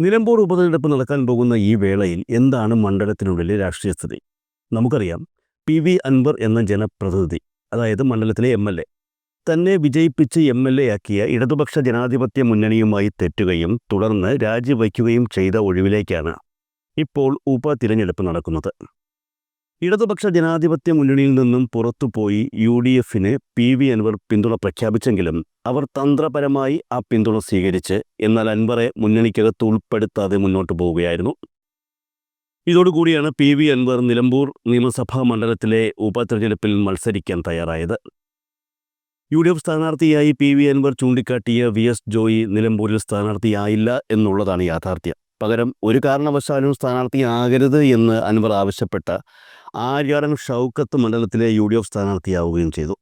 നിലമ്പൂർ ഉപതെരഞ്ഞെടുപ്പ് നടക്കാൻ പോകുന്ന ഈ വേളയിൽ എന്താണ് മണ്ഡലത്തിനുള്ളിലെ രാഷ്ട്രീയ സ്ഥിതി? നമുക്കറിയാം പി വി അൻവർ എന്ന ജനപ്രതിനിധി അതായത് മണ്ഡലത്തിലെ എം എൽ എ തന്നെ വിജയിപ്പിച്ച് എം എൽ എ ആക്കിയ ഇടതുപക്ഷ ജനാധിപത്യ മുന്നണിയുമായി തെറ്റുകയും തുടർന്ന് രാജിവയ്ക്കുകയും ചെയ്ത ഒഴിവിലേക്കാണ് ഇപ്പോൾ ഉപതിരഞ്ഞെടുപ്പ് നടക്കുന്നത്. ഇടതുപക്ഷ ജനാധിപത്യ മുന്നണിയിൽ നിന്നും പുറത്തുപോയി യു ഡി എഫിന് പി വി അൻവർ പിന്തുണ പ്രഖ്യാപിച്ചെങ്കിലും അവർ തന്ത്രപരമായി ആ പിന്തുണ സ്വീകരിച്ച് എന്നാൽ അൻവറെ മുന്നണിക്കകത്ത് ഉൾപ്പെടുത്താതെ മുന്നോട്ട് പോവുകയായിരുന്നു. ഇതോടുകൂടിയാണ് പി വി അൻവർ നിലമ്പൂർ നിയമസഭാ മണ്ഡലത്തിലെ ഉപതെരഞ്ഞെടുപ്പിൽ മത്സരിക്കാൻ തയ്യാറായത്. യു ഡി എഫ് സ്ഥാനാർത്ഥിയായി പി വി അൻവർ ചൂണ്ടിക്കാട്ടിയ വി എസ് ജോയി നിലമ്പൂരിൽ സ്ഥാനാർത്ഥിയായില്ല എന്നുള്ളതാണ് യാഥാർത്ഥ്യം. പകരം ഒരു കാരണവശാലും സ്ഥാനാർത്ഥിയാകരുത് എന്ന് അൻവർ ആവശ്യപ്പെട്ട ആര്യാടൻ ഷൗക്കത്ത് മണ്ഡലത്തിലെ യു ഡി എഫ് സ്ഥാനാർത്ഥിയാവുകയും ചെയ്തു.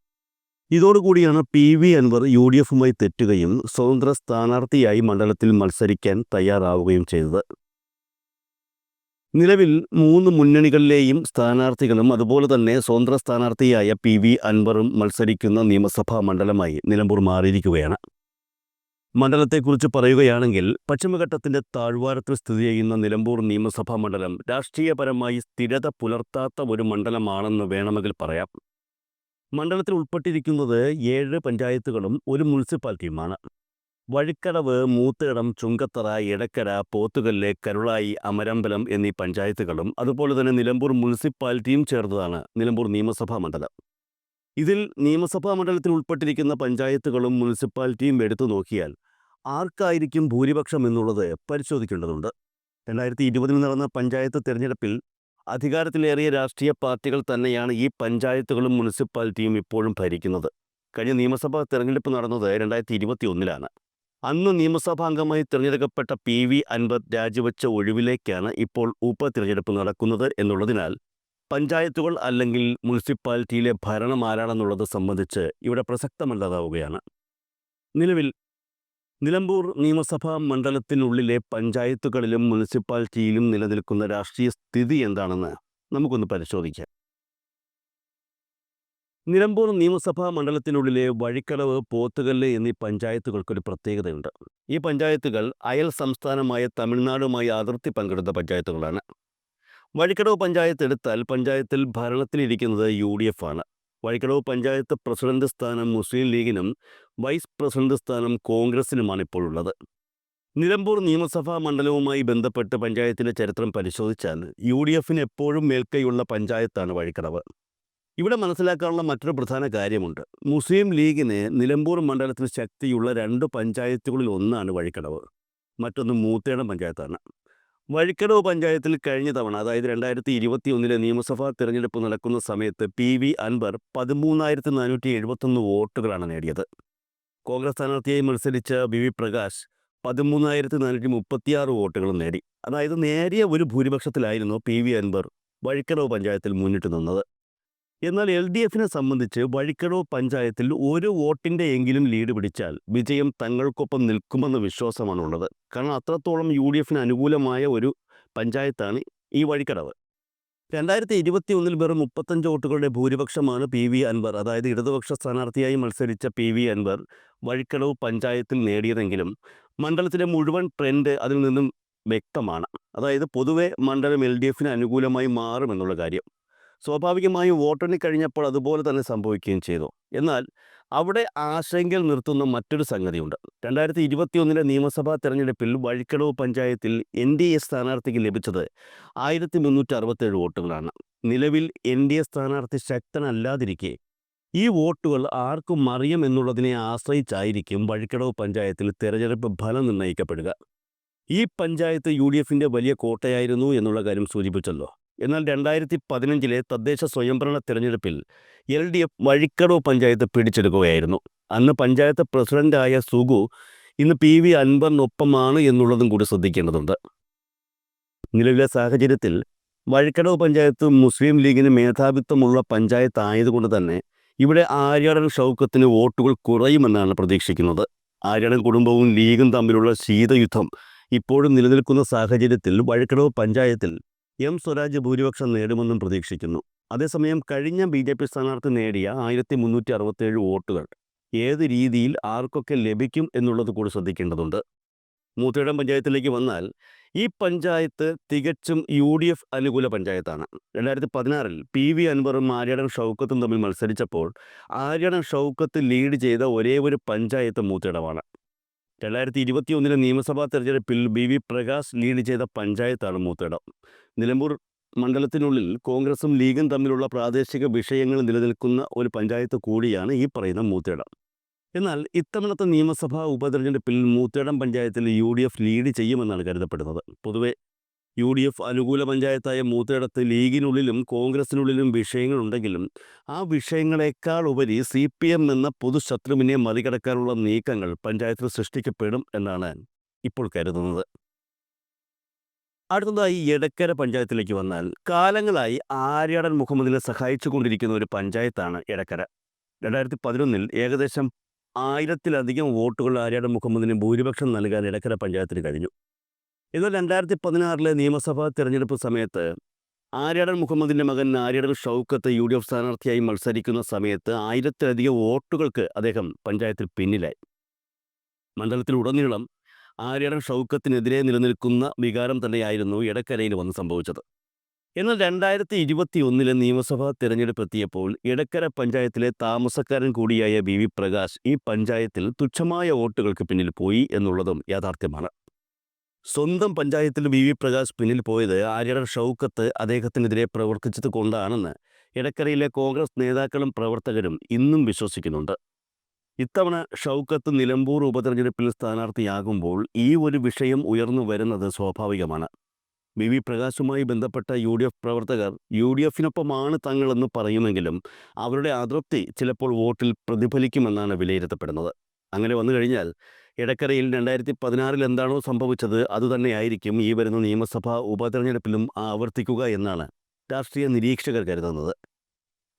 ഇതോടുകൂടിയാണ് P V Anwar U D എഫുമായി തെറ്റുകയും സ്വതന്ത്ര സ്ഥാനാർത്ഥിയായി മണ്ഡലത്തിൽ മത്സരിക്കാൻ തയ്യാറാവുകയും ചെയ്തത്. നിലവിൽ മൂന്ന് മുന്നണികളിലെയും സ്ഥാനാർത്ഥികളും അതുപോലെ തന്നെ സ്വതന്ത്ര സ്ഥാനാർത്ഥിയായ പി വി അൻവറും മത്സരിക്കുന്ന നിയമസഭാ മണ്ഡലമായി നിലമ്പൂർ മാറിയിരിക്കുകയാണ്. മണ്ഡലത്തെക്കുറിച്ച് പറയുകയാണെങ്കിൽ പശ്ചിമഘട്ടത്തിന്റെ താഴ്വാരത്തിൽ സ്ഥിതി ചെയ്യുന്ന നിലമ്പൂർ നിയമസഭാ മണ്ഡലം രാഷ്ട്രീയപരമായി സ്ഥിരത പുലർത്താത്ത ഒരു മണ്ഡലമാണെന്ന് വേണമെങ്കിൽ പറയാം. മണ്ഡലത്തിൽ ഉൾപ്പെട്ടിരിക്കുന്നത് ഏഴ് പഞ്ചായത്തുകളും ഒരു മുനിസിപ്പാലിറ്റിയുമാണ്. വഴിക്കടവ് മൂത്തേടം ചുങ്കത്തറ ഇടക്കര പോത്തുകല്ല് കരുളായി അമരമ്പലം എന്നീ പഞ്ചായത്തുകളും അതുപോലെ തന്നെ നിലമ്പൂർ മുനിസിപ്പാലിറ്റിയും ചേർന്നതാണ് നിലമ്പൂർ നിയമസഭാ മണ്ഡലം. ഇതിൽ നിയമസഭാ മണ്ഡലത്തിൽ ഉൾപ്പെട്ടിരിക്കുന്ന പഞ്ചായത്തുകളും മുനിസിപ്പാലിറ്റിയും എടുത്തു നോക്കിയാൽ ആർക്കായിരിക്കും ഭൂരിപക്ഷം എന്നുള്ളത് പരിശോധിക്കേണ്ടതുണ്ട്. രണ്ടായിരത്തി ഇരുപതിൽ നടന്ന പഞ്ചായത്ത് തിരഞ്ഞെടുപ്പിൽ അധികാരത്തിലേറിയ രാഷ്ട്രീയ പാർട്ടികൾ തന്നെയാണ് ഈ പഞ്ചായത്തുകളും മുനിസിപ്പാലിറ്റിയും ഇപ്പോഴും ഭരിക്കുന്നത്. കഴിഞ്ഞ നിയമസഭാ തെരഞ്ഞെടുപ്പ് നടന്നത് രണ്ടായിരത്തി ഇരുപത്തി ഒന്നിലാണ് അന്ന് നിയമസഭാ അംഗമായി തിരഞ്ഞെടുക്കപ്പെട്ട പി വി അൻപത് രാജിവെച്ച ഒഴിവിലേക്കാണ് ഇപ്പോൾ ഉപതിരഞ്ഞെടുപ്പ് നടക്കുന്നത് എന്നുള്ളതിനാൽ പഞ്ചായത്തുകൾ അല്ലെങ്കിൽ മുനിസിപ്പാലിറ്റിയിലെ ഭരണം ആരാണെന്നുള്ളത് സംബന്ധിച്ച് ഇവിടെ പ്രസക്തമല്ലാതാവുകയാണ്. നിലവിൽ നിലമ്പൂർ നിയമസഭാ മണ്ഡലത്തിനുള്ളിലെ പഞ്ചായത്തുകളിലും മുനിസിപ്പാലിറ്റിയിലും നിലനിൽക്കുന്ന രാഷ്ട്രീയ സ്ഥിതി എന്താണെന്ന് നമുക്കൊന്ന് പരിശോധിക്കാം. നിലമ്പൂർ നിയമസഭാ മണ്ഡലത്തിനുള്ളിലെ വഴിക്കടവ് പോത്തുകല്ല് എന്നീ പഞ്ചായത്തുകൾക്കൊരു പ്രത്യേകതയുണ്ട്. ഈ പഞ്ചായത്തുകൾ അയൽ സംസ്ഥാനമായ തമിഴ്നാടുമായി അതിർത്തി പങ്കിടുന്ന പഞ്ചായത്തുകളാണ്. വഴിക്കടവ് പഞ്ചായത്ത് എടുത്താൽ പഞ്ചായത്തിൽ ഭരണത്തിലിരിക്കുന്നത് യു ഡി എഫ് ആണ്. വഴിക്കടവ് പഞ്ചായത്ത് പ്രസിഡന്റ് സ്ഥാനം മുസ്ലിം ലീഗിനും വൈസ് പ്രസിഡന്റ് സ്ഥാനം കോൺഗ്രസിനുമാണ് ഇപ്പോൾ ഉള്ളത്. നിലമ്പൂർ നിയമസഭാ മണ്ഡലവുമായി ബന്ധപ്പെട്ട് പഞ്ചായത്തിന്റെ ചരിത്രം പരിശോധിച്ചാൽ യു ഡി എഫിന് എപ്പോഴും മേൽക്കൈയുള്ള പഞ്ചായത്താണ് വഴിക്കടവ്. ഇവിടെ മനസ്സിലാക്കാനുള്ള മറ്റൊരു പ്രധാന കാര്യമുണ്ട്. മുസ്ലിം ലീഗിന് നിലമ്പൂർ മണ്ഡലത്തിന് ശക്തിയുള്ള രണ്ട് പഞ്ചായത്തുകളിൽ ഒന്നാണ് വഴിക്കടവ്. മറ്റൊന്ന് മൂത്തേടം പഞ്ചായത്താണ്. വഴിക്കടവ് പഞ്ചായത്തിൽ കഴിഞ്ഞ തവണ അതായത് രണ്ടായിരത്തി ഇരുപത്തി ഒന്നിലെ നിയമസഭാ തിരഞ്ഞെടുപ്പ് നടക്കുന്ന സമയത്ത് പി വി അൻവർ പതിമൂന്നായിരത്തി നാനൂറ്റി എഴുപത്തൊന്ന് വോട്ടുകളാണ് നേടിയത്. കോൺഗ്രസ് സ്ഥാനാർത്ഥിയായി മത്സരിച്ച വി വി പ്രകാശ് പതിമൂന്നായിരത്തി നാനൂറ്റി മുപ്പത്തിയാറ് വോട്ടുകളും നേടി. അതായത് നേരിയ ഒരു ഭൂരിപക്ഷത്തിലായിരുന്നു പി വി അൻവർ വഴിക്കടവ് പഞ്ചായത്തിൽ മുന്നിട്ട് നിന്നത്. എന്നാൽ എൽ ഡി എഫിനെ സംബന്ധിച്ച് വഴിക്കടവ് പഞ്ചായത്തിൽ ഒരു വോട്ടിന്റെ എങ്കിലും ലീഡ് പിടിച്ചാൽ വിജയം തങ്ങൾക്കൊപ്പം നിൽക്കുമെന്ന വിശ്വാസമാണുള്ളത്. കാരണം അത്രത്തോളം യു ഡി എഫിന് അനുകൂലമായ ഒരു പഞ്ചായത്താണ് ഈ വഴിക്കടവ്. രണ്ടായിരത്തി ഇരുപത്തി ഒന്നിൽ വെറും മുപ്പത്തഞ്ച് വോട്ടുകളുടെ ഭൂരിപക്ഷമാണ് പി വി അൻവർ. അതായത് ഇടതുപക്ഷ സ്ഥാനാർത്ഥിയായി മത്സരിച്ച പി വി അൻവർ വഴിക്കടവ് പഞ്ചായത്തിൽ നേടിയതെങ്കിലും മണ്ഡലത്തിലെ മുഴുവൻ ട്രെൻഡ് അതിൽ നിന്നും വ്യക്തമാണ്. അതായത് പൊതുവെ മണ്ഡലം എൽ ഡി എഫിന് അനുകൂലമായി മാറുമെന്നുള്ള കാര്യം. സ്വാഭാവികമായും വോട്ടെണ്ണി കഴിഞ്ഞപ്പോൾ അതുപോലെ തന്നെ സംഭവിക്കുകയും ചെയ്തു. എന്നാൽ അവിടെ ആശങ്കയിൽ നിർത്തുന്ന മറ്റൊരു സംഗതിയുണ്ട്. രണ്ടായിരത്തി ഇരുപത്തിയൊന്നിലെ നിയമസഭാ തെരഞ്ഞെടുപ്പിൽ വഴിക്കടവ് പഞ്ചായത്തിൽ എൻ ഡി എ സ്ഥാനാർത്ഥിക്ക് ലഭിച്ചത് ആയിരത്തി മുന്നൂറ്റി അറുപത്തേഴ് വോട്ടുകളാണ്. നിലവിൽ എൻ ഡി എ സ്ഥാനാർത്ഥി ശക്തനല്ലാതിരിക്കെ ഈ വോട്ടുകൾ ആർക്കും മറിയം എന്നുള്ളതിനെ ആശ്രയിച്ചായിരിക്കും വഴിക്കടവ് പഞ്ചായത്തിൽ തെരഞ്ഞെടുപ്പ് ഫലം നിർണയിക്കപ്പെടുക. ഈ പഞ്ചായത്ത് യു വലിയ കോട്ടയായിരുന്നു എന്നുള്ള കാര്യം സൂചിപ്പിച്ചല്ലോ. എന്നാൽ രണ്ടായിരത്തി പതിനഞ്ചിലെ തദ്ദേശ സ്വയംഭരണ തിരഞ്ഞെടുപ്പിൽ L D F Vazhikkadavu panchayat പിടിച്ചെടുക്കുകയായിരുന്നു. അന്ന് പഞ്ചായത്ത് പ്രസിഡന്റായ സുഗു ഇന്ന് പി വി അൻവറിനൊപ്പമാണ് എന്നുള്ളതും കൂടി ശ്രദ്ധിക്കേണ്ടതുണ്ട്. നിലവിലെ സാഹചര്യത്തിൽ വഴിക്കടവ് പഞ്ചായത്ത് മുസ്ലിം ലീഗിന് മേധാവിത്വമുള്ള പഞ്ചായത്ത് ആയതുകൊണ്ട് തന്നെ ഇവിടെ ആര്യാടൻ ഷൗക്കത്തിന് വോട്ടുകൾ കുറയുമെന്നാണ് പ്രതീക്ഷിക്കുന്നത്. ആര്യാടൻ കുടുംബവും ലീഗും തമ്മിലുള്ള ശീതയുദ്ധം ഇപ്പോഴും നിലനിൽക്കുന്ന സാഹചര്യത്തിൽ വഴിക്കടവ് പഞ്ചായത്തിൽ എം സ്വരാജ് ഭൂരിപക്ഷം നേടുമെന്നും പ്രതീക്ഷിക്കുന്നു. അതേസമയം കഴിഞ്ഞ ബി ജെ പി സ്ഥാനാർത്ഥി നേടിയ ആയിരത്തി മുന്നൂറ്റി അറുപത്തേഴ് വോട്ടുകൾ. ഏത് രീതിയിൽ ആർക്കൊക്കെ ലഭിക്കും എന്നുള്ളത് കൂടി ശ്രദ്ധിക്കേണ്ടതുണ്ട്. മൂത്തേടം പഞ്ചായത്തിലേക്ക് വന്നാൽ ഈ പഞ്ചായത്ത് തികച്ചും യു ഡി എഫ് അനുകൂല പഞ്ചായത്താണ്. രണ്ടായിരത്തി പതിനാറിൽ പി വി അൻവറും ആര്യടൻ ഷൗക്കത്തും തമ്മിൽ മത്സരിച്ചപ്പോൾ ആര്യടൻ ഷൗക്കത്ത് ലീഡ് ചെയ്ത ഒരേ ഒരു പഞ്ചായത്ത് മൂത്തേടമാണ് രണ്ടായിരത്തി ഇരുപത്തി ഒന്നിലെ നിയമസഭാ തെരഞ്ഞെടുപ്പിൽ ബി വി പ്രകാശ് ലീഡ് ചെയ്ത പഞ്ചായത്താണ് മൂത്തേടം. നിലമ്പൂർ മണ്ഡലത്തിനുള്ളിൽ കോൺഗ്രസും ലീഗും തമ്മിലുള്ള പ്രാദേശിക വിഷയങ്ങൾ നിലനിൽക്കുന്ന ഒരു പഞ്ചായത്ത് കൂടിയാണ് ഈ പറയുന്ന മൂത്തേടം. എന്നാൽ ഇത്തവണത്തെ നിയമസഭാ ഉപതെരഞ്ഞെടുപ്പിൽ മൂത്തേടം പഞ്ചായത്തിൽ യു ഡി എഫ് ലീഡ് ചെയ്യുമെന്നാണ് കരുതപ്പെടുന്നത്. പൊതുവെ യു ഡി എഫ് അനുകൂല പഞ്ചായത്തായ മൂത്തയിടത്ത് ലീഗിനുള്ളിലും കോൺഗ്രസിനുള്ളിലും വിഷയങ്ങളുണ്ടെങ്കിലും ആ വിഷയങ്ങളെക്കാൾ ഉപരി സി പി എം എന്ന പൊതുശത്രുവിനെ മറികടക്കാനുള്ള നീക്കങ്ങൾ പഞ്ചായത്തിൽ സൃഷ്ടിക്കപ്പെടും എന്നാണ് ഇപ്പോൾ കരുതുന്നത്. അടുത്തതായി എടക്കര പഞ്ചായത്തിലേക്ക് വന്നാൽ കാലങ്ങളായി ആര്യാടൻ മുഹമ്മദിനെ സഹായിച്ചുകൊണ്ടിരിക്കുന്ന ഒരു പഞ്ചായത്താണ് എടക്കര. രണ്ടായിരത്തി പതിനൊന്നിൽ ഏകദേശം ആയിരത്തിലധികം വോട്ടുകൾ ആര്യാടൻ മുഹമ്മദിന് ഭൂരിപക്ഷം നൽകാൻ എടക്കര പഞ്ചായത്തിന് കഴിഞ്ഞു. എന്നാൽ രണ്ടായിരത്തി പതിനാറിലെ നിയമസഭാ തിരഞ്ഞെടുപ്പ് സമയത്ത് ആര്യാടൻ മുഹമ്മദിന്റെ മകൻ Aryadan Shoukath U D F സ്ഥാനാർത്ഥിയായി മത്സരിക്കുന്ന സമയത്ത് ആയിരത്തിലധികം വോട്ടുകൾക്ക് അദ്ദേഹം പഞ്ചായത്തിൽ പിന്നിലായി. മണ്ഡലത്തിലുടനീളം ആര്യാടൻ ഷൗക്കത്തിനെതിരെ നിലനിൽക്കുന്ന വികാരം തന്നെയായിരുന്നു ഇടക്കരയിൽ വന്ന് സംഭവിച്ചത്. എന്നാൽ രണ്ടായിരത്തി ഇരുപത്തി ഒന്നിലെ നിയമസഭാ തിരഞ്ഞെടുപ്പ് എത്തിയപ്പോൾ ഇടക്കര പഞ്ചായത്തിലെ താമസക്കാരൻ കൂടിയായ ബി വി പ്രകാശ് ഈ പഞ്ചായത്തിൽ തുച്ഛമായ വോട്ടുകൾക്ക് പിന്നിൽ പോയി എന്നുള്ളതും യാഥാർത്ഥ്യമാണ്. സ്വന്തം പഞ്ചായത്തിൽ വി. വി. പ്രകാശ് പിന്നിൽ പോയത് ആര്യട ഷൗക്കത്ത് അദ്ദേഹത്തിനെതിരെ പ്രവർത്തിച്ചത് കൊണ്ടാണെന്ന് ഇടക്കരയിലെ കോൺഗ്രസ് നേതാക്കളും പ്രവർത്തകരും ഇന്നും വിശ്വസിക്കുന്നുണ്ട്. ഇത്തവണ ഷൗക്കത്ത് നിലമ്പൂർ ഉപതെരഞ്ഞെടുപ്പിൽ സ്ഥാനാർത്ഥിയാകുമ്പോൾ ഈ ഒരു വിഷയം ഉയർന്നു വരുന്നത് സ്വാഭാവികമാണ്. വി. വി. പ്രകാശുമായി ബന്ധപ്പെട്ട യു. ഡി. എഫ് പ്രവർത്തകർ യു. ഡി. എഫിനൊപ്പമാണ് തങ്ങളെന്ന് പറയുമെങ്കിലും അവരുടെ അതൃപ്തി ചിലപ്പോൾ വോട്ടിൽ പ്രതിഫലിക്കുമെന്നാണ് വിലയിരുത്തപ്പെടുന്നത്. അങ്ങനെ വന്നു കഴിഞ്ഞാൽ ഇടക്കരയിൽ രണ്ടായിരത്തി പതിനാറിൽ എന്താണോ സംഭവിച്ചത് അതുതന്നെയായിരിക്കും ഈ വരുന്ന നിയമസഭാ ഉപതെരഞ്ഞെടുപ്പിലും ആവർത്തിക്കുക എന്നാണ് രാഷ്ട്രീയ നിരീക്ഷകർ കരുതുന്നത്.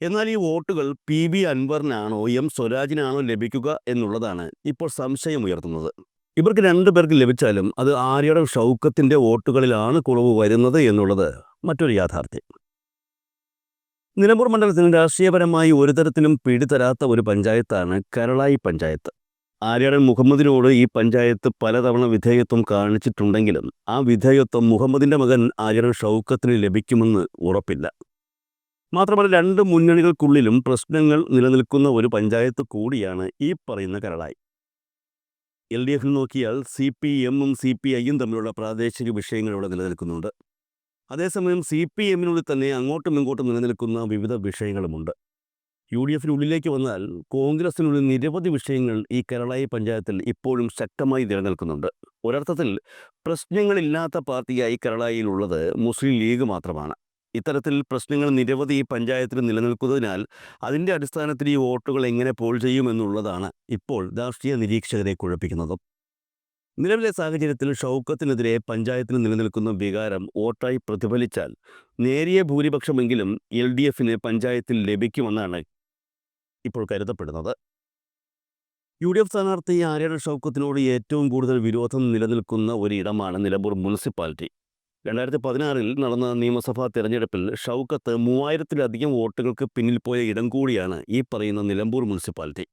എന്നാൽ ഈ വോട്ടുകൾ പി ബി അൻവറിനാണോ എം സ്വരാജിനാണോ ലഭിക്കുക എന്നുള്ളതാണ് ഇപ്പോൾ സംശയമുയർത്തുന്നത് ഇവർക്ക് രണ്ടു പേർക്ക് ലഭിച്ചാലും അത് ആര്യയുടെ ഷൗക്കത്തിന്റെ വോട്ടുകളിലാണ് കുറവ് വരുന്നത് എന്നുള്ളത് മറ്റൊരു യാഥാർത്ഥ്യം. നിലമ്പൂർ മണ്ഡലത്തിന് രാഷ്ട്രീയപരമായി ഒരു തരത്തിലും പിടിതരാത്ത ഒരു പഞ്ചായത്താണ് കരളായി പഞ്ചായത്ത്. ആര്യാടൻ മുഹമ്മദിനോട് ഈ പഞ്ചായത്ത് പലതവണ വിധേയത്വം കാണിച്ചിട്ടുണ്ടെങ്കിലും ആ വിധേയത്വം മുഹമ്മദിന്റെ മകൻ ആര്യടൻ ഷൗക്കത്തിന് ലഭിക്കുമെന്ന് ഉറപ്പില്ല. മാത്രമല്ല രണ്ട് മുന്നണികൾക്കുള്ളിലും പ്രശ്നങ്ങൾ നിലനിൽക്കുന്ന ഒരു പഞ്ചായത്ത് കൂടിയാണ് ഈ പറയുന്ന കരളായി എൽ ഡി എഫിൽ നോക്കിയാൽ സി പി എമ്മും സി പി ഐയും തമ്മിലുള്ള പ്രാദേശിക വിഷയങ്ങൾ ഇവിടെ നിലനിൽക്കുന്നുണ്ട്. അതേസമയം സി പി എമ്മിനുള്ളിൽ തന്നെ അങ്ങോട്ടും ഇങ്ങോട്ടും നിലനിൽക്കുന്ന വിവിധ വിഷയങ്ങളുമുണ്ട്. യു ഡി എഫിനുള്ളിലേക്ക് വന്നാൽ കോൺഗ്രസിനുള്ളിൽ നിരവധി വിഷയങ്ങൾ ഈ കേരളായി പഞ്ചായത്തിൽ ഇപ്പോഴും ശക്തമായി നിലനിൽക്കുന്നുണ്ട്. ഒരർത്ഥത്തിൽ പ്രശ്നങ്ങളില്ലാത്ത പാർട്ടിയായി കേരളായിലുള്ളത് മുസ്ലിം ലീഗ് മാത്രമാണ്. ഇത്തരത്തിൽ പ്രശ്നങ്ങൾ നിരവധി ഈ പഞ്ചായത്തിൽ നിലനിൽക്കുന്നതിനാൽ അതിന്റെ അടിസ്ഥാനത്തിൽ ഈ വോട്ടുകൾ എങ്ങനെ പോൾ ചെയ്യുമെന്നുള്ളതാണ് ഇപ്പോൾ രാഷ്ട്രീയ നിരീക്ഷകരെ കുഴപ്പിക്കുന്നതും. നിലവിലെ സാഹചര്യത്തിൽ ഷൗക്കത്തിനെതിരെ പഞ്ചായത്തിന് നിലനിൽക്കുന്ന വികാരം വോട്ടായി പ്രതിഫലിച്ചാൽ നേരിയ ഭൂരിപക്ഷമെങ്കിലും എൽ ഡി എഫിന് പഞ്ചായത്തിൽ ലഭിക്കുമെന്നാണ് ഇപ്പോൾ കരുതപ്പെടുന്നത്. യു ഡി എഫ് സ്ഥാനാർത്ഥി ആര്യട ഷൗക്കത്തിനോട് ഏറ്റവും കൂടുതൽ വിരോധം നിലനിൽക്കുന്ന ഒരിടമാണ് നിലമ്പൂർ മുനിസിപ്പാലിറ്റി. രണ്ടായിരത്തി പതിനാറിൽ നടന്ന നിയമസഭാ തെരഞ്ഞെടുപ്പിൽ ഷൗക്കത്ത് മൂവായിരത്തിലധികം വോട്ടുകൾക്ക് പിന്നിൽ പോയ ഇടം കൂടിയാണ് ഈ പറയുന്ന നിലമ്പൂർ മുനിസിപ്പാലിറ്റി.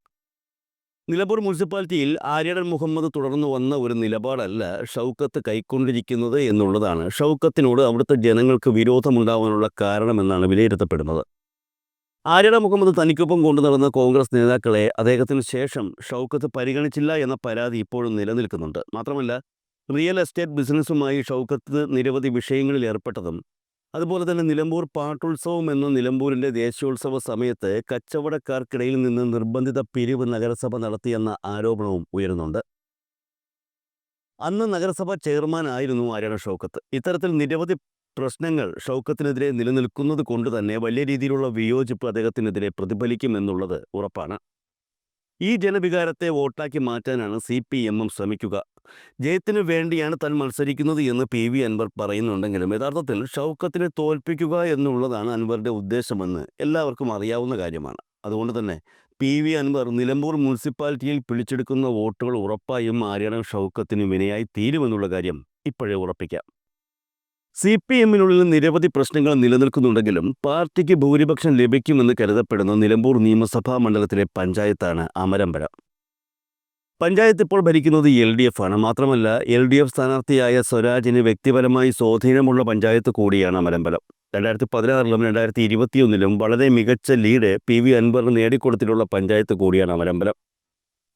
നിലമ്പൂർ മുനിസിപ്പാലിറ്റിയിൽ ആര്യടൻ മുഹമ്മദ് തുടർന്നു വന്ന ഒരു നിലപാടല്ല ഷൗക്കത്ത് കൈക്കൊണ്ടിരിക്കുന്നത് എന്നുള്ളതാണ്. ഷൗക്കത്തിനോട് അവിടുത്തെ ജനങ്ങൾക്ക് വിരോധമുണ്ടാവാനുള്ള കാരണമെന്നാണ് വിലയിരുത്തപ്പെടുന്നത്. ആര്യട മുഹമ്മദ് തനിക്കൊപ്പം കൊണ്ടു നടന്ന കോൺഗ്രസ് നേതാക്കളെ അദ്ദേഹത്തിന് ശേഷം ഷൗക്കത്ത് പരിഗണിച്ചില്ല എന്ന പരാതി ഇപ്പോഴും നിലനിൽക്കുന്നുണ്ട്. മാത്രമല്ല റിയൽ എസ്റ്റേറ്റ് ബിസിനസ്സുമായി ഷൗക്കത്ത് നിരവധി വിഷയങ്ങളിൽ ഏർപ്പെട്ടതും അതുപോലെ തന്നെ നിലമ്പൂർ പാട്ടുത്സവം എന്ന നിലമ്പൂരിന്റെ ദേശീയോത്സവ സമയത്ത് കച്ചവടക്കാർക്കിടയിൽ നിന്ന് നിർബന്ധിത പിരിവ് നഗരസഭ നടത്തിയെന്ന ആരോപണവും ഉയരുന്നുണ്ട്. അന്ന് നഗരസഭ ചെയർമാൻ ആയിരുന്നു ആര്യണ ഷൗക്കത്ത്. ഇത്തരത്തിൽ നിരവധി പ്രശ്നങ്ങൾ ഷൗക്കത്തിനെതിരെ നിലനിൽക്കുന്നത് കൊണ്ട് തന്നെ വലിയ രീതിയിലുള്ള വിയോജിപ്പ് അദ്ദേഹത്തിനെതിരെ പ്രതിഫലിക്കുമെന്നുള്ളത് ഉറപ്പാണ്. ഈ ജനവികാരത്തെ വോട്ടാക്കി മാറ്റാനാണ് സി പി എമ്മും ശ്രമിക്കുക. ജയത്തിനു വേണ്ടിയാണ് താൻ മത്സരിക്കുന്നത് എന്ന് പി വി അൻവർ പറയുന്നുണ്ടെങ്കിലും യഥാർത്ഥത്തിൽ ഷൗക്കത്തിനെ തോൽപ്പിക്കുക എന്നുള്ളതാണ് അൻവറിന്റെ ഉദ്ദേശമെന്ന് എല്ലാവർക്കും അറിയാവുന്ന കാര്യമാണ്. അതുകൊണ്ട് തന്നെ പി വി അൻവർ നിലമ്പൂർ മുനിസിപ്പാലിറ്റിയിൽ പിടിച്ചെടുക്കുന്ന വോട്ടുകൾ ഉറപ്പായും ആര്യണം ഷൗക്കത്തിന് വിനയായി തീരുമെന്നുള്ള കാര്യം ഇപ്പോഴേ ഉറപ്പിക്കാം. സി പി എമ്മിനുള്ളിൽ നിരവധി പ്രശ്നങ്ങൾ നിലനിൽക്കുന്നുണ്ടെങ്കിലും പാർട്ടിക്ക് ഭൂരിപക്ഷം ലഭിക്കുമെന്ന് കരുതപ്പെടുന്ന നിലമ്പൂർ നിയമസഭാ മണ്ഡലത്തിലെ പഞ്ചായത്താണ് അമരമ്പര. പഞ്ചായത്ത് ഇപ്പോൾ ഭരിക്കുന്നത് എൽ ഡി എഫ് ആണ്. മാത്രമല്ല എൽ ഡി എഫ് സ്ഥാനാർത്ഥിയായ സ്വരാജിന് വ്യക്തിപരമായി സ്വാധീനമുള്ള പഞ്ചായത്ത് കൂടിയാണ് അമരമ്പലം. രണ്ടായിരത്തി പതിനാറിലും രണ്ടായിരത്തി ഇരുപത്തിയൊന്നിലും വളരെ മികച്ച ലീഡ് പി വി അൻവറിന് നേടിക്കൊടുത്തിട്ടുള്ള പഞ്ചായത്ത് കൂടിയാണ് അമരമ്പലം.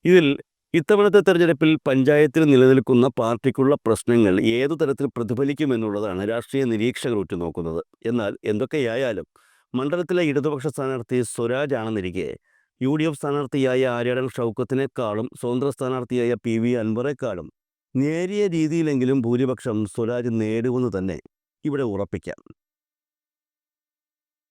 ഇതിൽ ഇത്തവണത്തെ തെരഞ്ഞെടുപ്പിൽ പഞ്ചായത്തിൽ നിലനിൽക്കുന്ന പാർട്ടിക്കുള്ള പ്രശ്നങ്ങൾ ഏതു തരത്തിൽ പ്രതിഫലിക്കുമെന്നുള്ളതാണ് രാഷ്ട്രീയ നിരീക്ഷകർ ഉറ്റുനോക്കുന്നത്. എന്നാൽ എന്തൊക്കെയായാലും മണ്ഡലത്തിലെ ഇടതുപക്ഷ സ്ഥാനാർത്ഥി സ്വരാജ് ആണെന്നിരിക്കെ യു ഡി എഫ് സ്ഥാനാർത്ഥിയായ ആര്യാടൻ ഷൗക്കത്തിനേക്കാളും സ്വതന്ത്ര സ്ഥാനാർത്ഥിയായ പി വി അൻവറേക്കാളും നേരിയ രീതിയിലെങ്കിലും ഭൂരിപക്ഷം സ്വരാജ് നേടുമെന്ന് തന്നെ ഇവിടെ ഉറപ്പിക്കാം.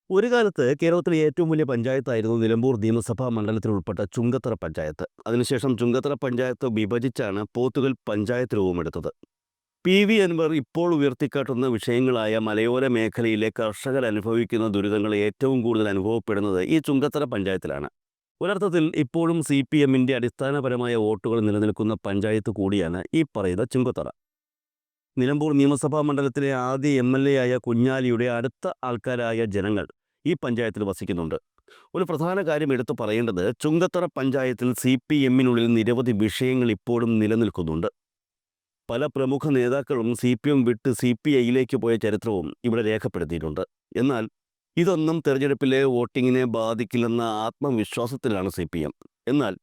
ഒരു കാലത്ത് കേരളത്തിലെ ഏറ്റവും വലിയ പഞ്ചായത്തായിരുന്നു നിലമ്പൂർ നിയമസഭാ മണ്ഡലത്തിൽ ഉൾപ്പെട്ട ചുങ്കത്തറ പഞ്ചായത്ത്. അതിനുശേഷം ചുങ്കത്തറ പഞ്ചായത്ത് വിഭജിച്ചാണ് പോത്തുകൽ പഞ്ചായത്ത് രൂപമെടുത്തത്. പി വി അൻവർ ഇപ്പോൾ ഉയർത്തിക്കാട്ടുന്ന വിഷയങ്ങളായ മലയോര മേഖലയിലെ കർഷകർ അനുഭവിക്കുന്ന ദുരിതങ്ങൾ ഏറ്റവും കൂടുതൽ അനുഭവപ്പെടുന്നത് ഈ ചുങ്കത്തറ പഞ്ചായത്തിലാണ്. ഒരർത്ഥത്തിൽ ഇപ്പോഴും സി പി എമ്മിന്റെ അടിസ്ഥാനപരമായ വോട്ടുകൾ നിലനിൽക്കുന്ന പഞ്ചായത്ത് കൂടിയാണ് ഈ പറയുന്ന ചുങ്കത്തറ. നിലമ്പൂർ നിയമസഭാ മണ്ഡലത്തിലെ ആദ്യ എം എൽ എ ആയ കുഞ്ഞാലിയുടെ അടുത്ത ആൾക്കാരായ ജനങ്ങൾ ഈ പഞ്ചായത്തിൽ വസിക്കുന്നുണ്ട്. ഒരു പ്രധാന കാര്യം എടുത്തു പറയേണ്ടത് ചുങ്കത്തറ പഞ്ചായത്തിൽ സി പി എമ്മിനുള്ളിൽ നിരവധി വിഷയങ്ങൾ ഇപ്പോഴും നിലനിൽക്കുന്നുണ്ട്. പല പ്രമുഖ നേതാക്കളും സി പി എം വിട്ട് സി പി ഐയിലേക്ക് പോയ ചരിത്രവും ഇവിടെ രേഖപ്പെടുത്തിയിട്ടുണ്ട്. എന്നാൽ ഇതൊന്നും തെരഞ്ഞെടുപ്പിലെ വോട്ടിങ്ങിനെ ബാധിക്കില്ലെന്ന ആത്മവിശ്വാസത്തിലാണ് സി പി എം. എന്നാൽ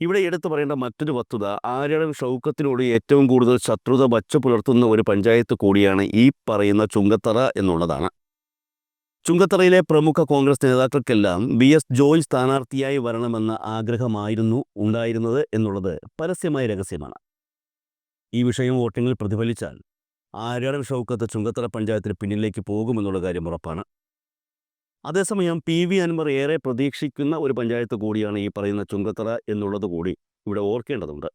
ഇവിടെ എടുത്തു പറയേണ്ട മറ്റൊരു വസ്തുത ആര്യടൻ ഷൗക്കത്തിനോട് ഏറ്റവും കൂടുതൽ ശത്രുത വച്ചു പുലർത്തുന്ന ഒരു പഞ്ചായത്ത് കൂടിയാണ് ഈ പറയുന്ന ചുങ്കത്തറ എന്നുള്ളതാണ്. ചുങ്കത്തറയിലെ പ്രമുഖ കോൺഗ്രസ് നേതാക്കൾക്കെല്ലാം ബി എസ് ജോയ് സ്ഥാനാർത്ഥിയായി വരണമെന്ന ആഗ്രഹമായിരുന്നു ഉണ്ടായിരുന്നത് എന്നുള്ളത് പരസ്യമായ രഹസ്യമാണ്. ഈ വിഷയം വോട്ടിങ്ങിൽ പ്രതിഫലിച്ചാൽ ആര്യാടൻ ഷൗക്കത്ത് ചുങ്കത്തറ പഞ്ചായത്തിന് പിന്നിലേക്ക് പോകുമെന്നുള്ള കാര്യം ഉറപ്പാണ്. അതേസമയം പി വി അൻവർ ഏറെ പ്രതീക്ഷിക്കുന്ന ഒരു പഞ്ചായത്ത് കൂടിയാണ് ഈ പറയുന്ന ചുങ്കത്തറ എന്നുള്ളത് കൂടി ഇവിടെ ഓർക്കേണ്ടതുണ്ട്.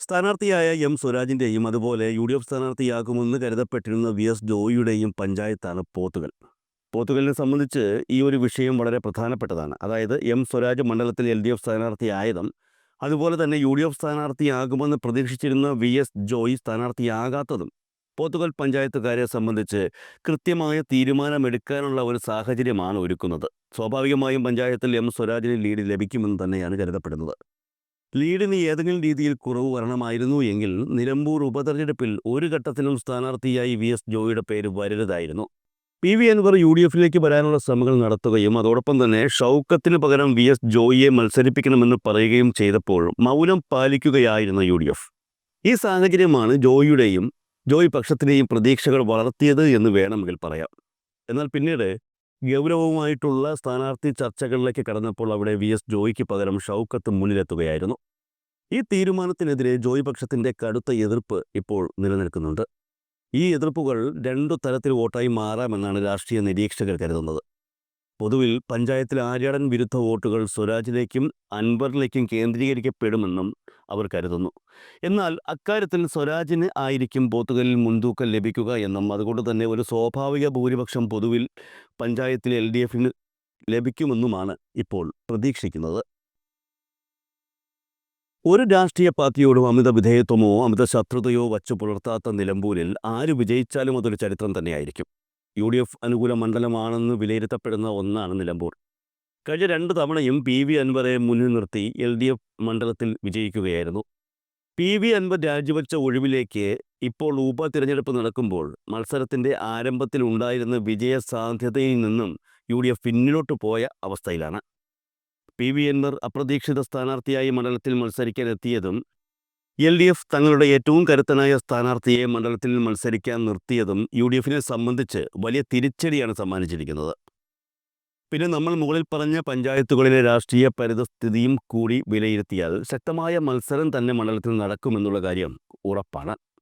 സ്ഥാനാർത്ഥിയായ എം സ്വരാജിന്റെയും അതുപോലെ യു ഡി എഫ് സ്ഥാനാർത്ഥിയാകുമെന്ന് കരുതപ്പെട്ടിരുന്ന വി എസ് ജോയിയുടെയും പഞ്ചായത്താണ് പോത്തുകൽ. പോത്തുകലിനെ സംബന്ധിച്ച് ഈ ഒരു വിഷയം വളരെ പ്രധാനപ്പെട്ടതാണ്. അതായത് എം സ്വരാജ് മണ്ഡലത്തിൽ എൽ ഡി എഫ് സ്ഥാനാർത്ഥിയായതും അതുപോലെ തന്നെ യു ഡി എഫ് സ്ഥാനാർത്ഥിയാകുമെന്ന് പ്രതീക്ഷിച്ചിരുന്ന വി എസ് ജോയി സ്ഥാനാർത്ഥിയാകാത്തതും പോത്തുകൽ പഞ്ചായത്തുകാരെ സംബന്ധിച്ച് കൃത്യമായ തീരുമാനമെടുക്കാനുള്ള ഒരു സാഹചര്യമാണ് ഒരുക്കുന്നത്. സ്വാഭാവികമായും പഞ്ചായത്തിൽ എം സ്വരാജിന് ലീഡ് ലഭിക്കുമെന്ന് തന്നെയാണ് കരുതപ്പെടുന്നത്. ലീഡിന് ഏതെങ്കിലും രീതിയിൽ കുറവ് വരണമായിരുന്നു എങ്കിൽ നിലമ്പൂർ ഉപതെരഞ്ഞെടുപ്പിൽ ഒരു ഘട്ടത്തിലും സ്ഥാനാർത്ഥിയായി വി. എസ്. ജോയിയുടെ പേര് വരരുതായിരുന്നു. P. V. Anwar U D എഫിലേക്ക് വരാനുള്ള ശ്രമങ്ങൾ നടത്തുകയും അതോടൊപ്പം തന്നെ ഷൗക്കത്തിന് പകരം വി. എസ്. ജോയിയെ മത്സരിപ്പിക്കണമെന്ന് പറയുകയും ചെയ്തപ്പോൾ മൗനം പാലിക്കുകയായിരുന്നു യു ഡി എഫ്. ഈ സാഹചര്യമാണ് ജോയിയുടെയും ജോയി പക്ഷത്തിന്റെയും പ്രതീക്ഷകൾ വളർത്തിയത് എന്ന് വേണമെങ്കിൽ പറയാം. എന്നാൽ പിന്നീട് ഗൗരവമായിട്ടുള്ള സ്ഥാനാർത്ഥി ചർച്ചകളിലേക്ക് കടന്നപ്പോൾ അവിടെ വി. എസ്. ജോയിക്ക് പകരം ഷൗക്കത്ത് മുന്നിലെത്തുകയായിരുന്നു. ഈ തീരുമാനത്തിനെതിരെ ജോയ് പക്ഷത്തിന്റെ കടുത്ത എതിർപ്പ് ഇപ്പോൾ നിലനിൽക്കുന്നുണ്ട്. ഈ എതിർപ്പുകൾ രണ്ടു തരത്തിൽ വോട്ടായി മാറാമെന്നാണ് രാഷ്ട്രീയ നിരീക്ഷകർ കരുതുന്നത്. പൊതുവിൽ പഞ്ചായത്തിൽ ആര്യാടൻ വിരുദ്ധ വോട്ടുകൾ സ്വരാജിലേക്കും അൻവറിലേക്കും കേന്ദ്രീകരിക്കപ്പെടുമെന്നും അവർ കരുതുന്നു. എന്നാൽ അക്കാര്യത്തിൽ സ്വരാജിന് ആയിരിക്കും പോത്തുകലിൽ മുൻതൂക്കം ലഭിക്കുക എന്നും അതുകൊണ്ട് തന്നെ ഒരു സ്വാഭാവിക ഭൂരിപക്ഷം പൊതുവിൽ പഞ്ചായത്തിൽ എൽ ഡി എഫിന് ലഭിക്കുമെന്നുമാണ് ഇപ്പോൾ പ്രതീക്ഷിക്കുന്നത്. ഒരു രാഷ്ട്രീയ പാർട്ടിയോടും അമിത വിധേയത്വമോ അമിത ശത്രുതയോ വച്ചു പുലർത്താത്ത നിലമ്പൂരിൽ ആര് വിജയിച്ചാലും അതൊരു ചരിത്രം തന്നെയായിരിക്കും. യു ഡി എഫ് അനുകൂല മണ്ഡലമാണെന്ന് വിലയിരുത്തപ്പെടുന്ന ഒന്നാണ് നിലമ്പൂർ. കഴിഞ്ഞ രണ്ട് തവണയും പി വി അൻവറെ മുന്നിൽ നിർത്തി എൽ ഡി എഫ് മണ്ഡലത്തിൽ വിജയിക്കുകയായിരുന്നു. പി വി അൻവർ രാജിവെച്ച ഒഴിവിലേക്ക് ഇപ്പോൾ ഉപതിരഞ്ഞെടുപ്പ് നടക്കുമ്പോൾ മത്സരത്തിന്റെ ആരംഭത്തിൽ ഉണ്ടായിരുന്ന വിജയ സാധ്യതയിൽ നിന്നും യു ഡി എഫ് പിന്നിലോട്ട് പോയ അവസ്ഥയിലാണ്. പി വി അൻവർ അപ്രതീക്ഷിത സ്ഥാനാർത്ഥിയായി മണ്ഡലത്തിൽ മത്സരിക്കാൻ എത്തിയതും എൽ ഡി എഫ് തങ്ങളുടെ ഏറ്റവും കരുത്തനായ സ്ഥാനാർത്ഥിയെ മണ്ഡലത്തിൽ മത്സരിക്കാൻ നിർത്തിയതും യു ഡി എഫിനെ സംബന്ധിച്ച് വലിയ തിരിച്ചടിയാണ് സമ്മാനിച്ചിരിക്കുന്നത്. പിന്നെ നമ്മൾ മുകളിൽ പറഞ്ഞ പഞ്ചായത്തുകളിലെ രാഷ്ട്രീയ പരിതസ്ഥിതിയും കൂടി വിലയിരുത്തിയാൽ ശക്തമായ മത്സരം തന്നെ മണ്ഡലത്തിൽ നടക്കുമെന്നുള്ള കാര്യം ഉറപ്പാണ്.